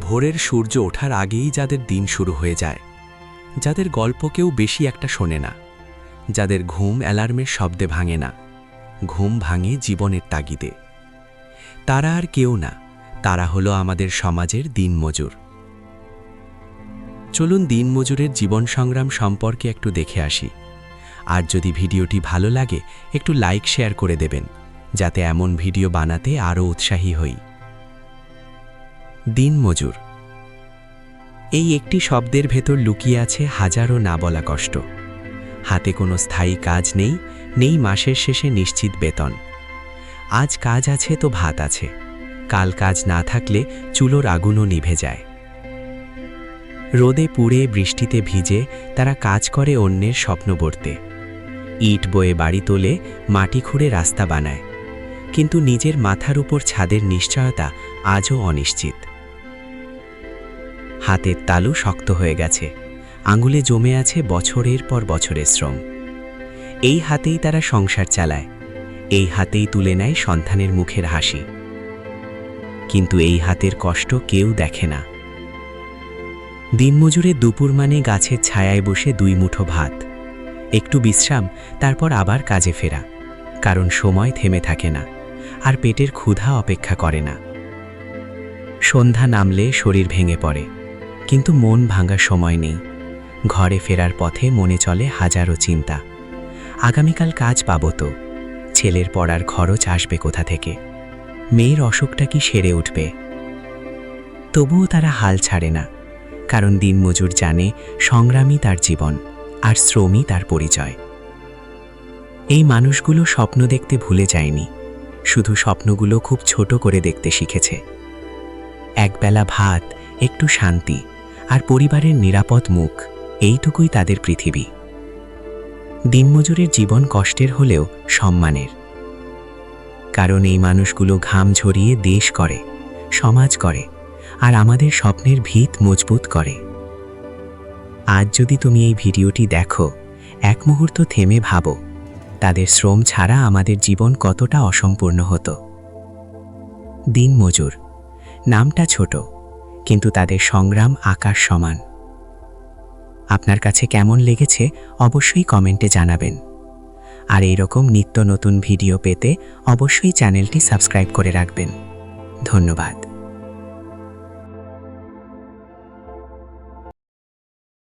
ভোরের সূর্য ওঠার আগেই যাদের দিন শুরু হয়ে যায়। যাদের গল্প কেউ বেশি একটা শোনে না। যাদের ঘুম অ্যালার্মের শব্দে ভাঙে না। ঘুম ভাঙে জীবনের তাগিদে। তারা আর কেউ না, তারা হলো আমাদের সমাজের দিনমজুর। চলুন দিনমজুরের জীবন সংগ্রাম সম্পর্কে একটু দেখে আসি। আর যদি ভিডিওটি ভালো লাগে, একটু লাইক, শেয়ার করে দেবেন, যাতে এমন ভিডিও বানাতে আরও উৎসাহী হই। দিনমজুর। এই একটি শব্দের ভেতর লুকিয়ে আছে হাজারো না বলা কষ্ট। হাতে কোনো স্থায়ী কাজ নেই নেই মাসের শেষে নিশ্চিত বেতন। আজ কাজ আছে তো ভাত আছে। কাল কাজ না থাকলে চুলোর আগুনও নিভে যায়। রোদে পুড়ে বৃষ্টিতে ভিজে তারা কাজ করে অন্যের স্বপ্ন বর্তে। ইট বয়ে বাড়ি তোলে, মাটি খুঁড়ে রাস্তা বানায়। কিন্তু নিজের মাথার উপর ছাদের নিশ্চয়তা আজও অনিশ্চিত। হাতের তালু শক্ত হয়ে গেছে। আঙুলে জমে আছে বছরের পর বছরের শ্রম। এই হাতেই তারা সংসার চালায়। এই হাতেই তুলে নেয় সন্তানের মুখের হাসি। কিন্তু এই হাতের কষ্ট কেউ দেখে না। দিনমজুরে দুপুর মানে গাছের ছায়ায় বসে দুই মুঠো ভাত। একটু বিশ্রাম, তারপর আবার কাজে ফেরা। কারণ সময় থেমে থাকে না, আর পেটের ক্ষুধা অপেক্ষা করে না। সন্ধ্যা নামলে শরীর ভেঙে পড়ে। কিন্তু মন ভাঙার সময় নেই। ঘরে ফেরার পথে মনে চলে হাজারো চিন্তা। আগামীকাল কাজ পাবো তো। ছেলের পড়ার খরচ আসবে কোথা থেকে? মেয়ের অসুখটা কি সেরে উঠবে? তবুও তারা হাল ছাড়ে না, কারণ দিনমজুর জানে সংগ্রামী তার জীবন আর শ্রমই তার পরিচয়। এই মানুষগুলো স্বপ্ন দেখতে ভুলে যায়নি। শুধু স্বপ্নগুলো খুব ছোট করে দেখতে শিখেছে। একবেলা ভাত, একটু শান্তি আর পরিবারের নিরাপদ মুখ, এইটুকুই তাদের পৃথিবী। দিনমজুরের জীবন কষ্টের হলেও সম্মানের। কারণ এই মানুষগুলো ঘাম ঝরিয়ে দেশ করে, সমাজ করে, আর আমাদের স্বপ্নের ভিত মজবুত করে। আজ যদি তুমি এই ভিডিওটি দেখো, এক মুহূর্ত থেমে ভাবো, তাদের শ্রম ছাড়া আমাদের জীবন কতটা অসম্পূর্ণ হতো। দিনমজুর, নামটা ছোট। কিন্তু তাদের সংগ্রাম আকাশ সমান। আপনার কাছে কেমন লেগেছে অবশ্যই কমেন্টে জানাবেন। আর এইরকম নিত্য নতুন ভিডিও পেতে অবশ্যই চ্যানেলটি সাবস্ক্রাইব করে রাখবেন। ধন্যবাদ।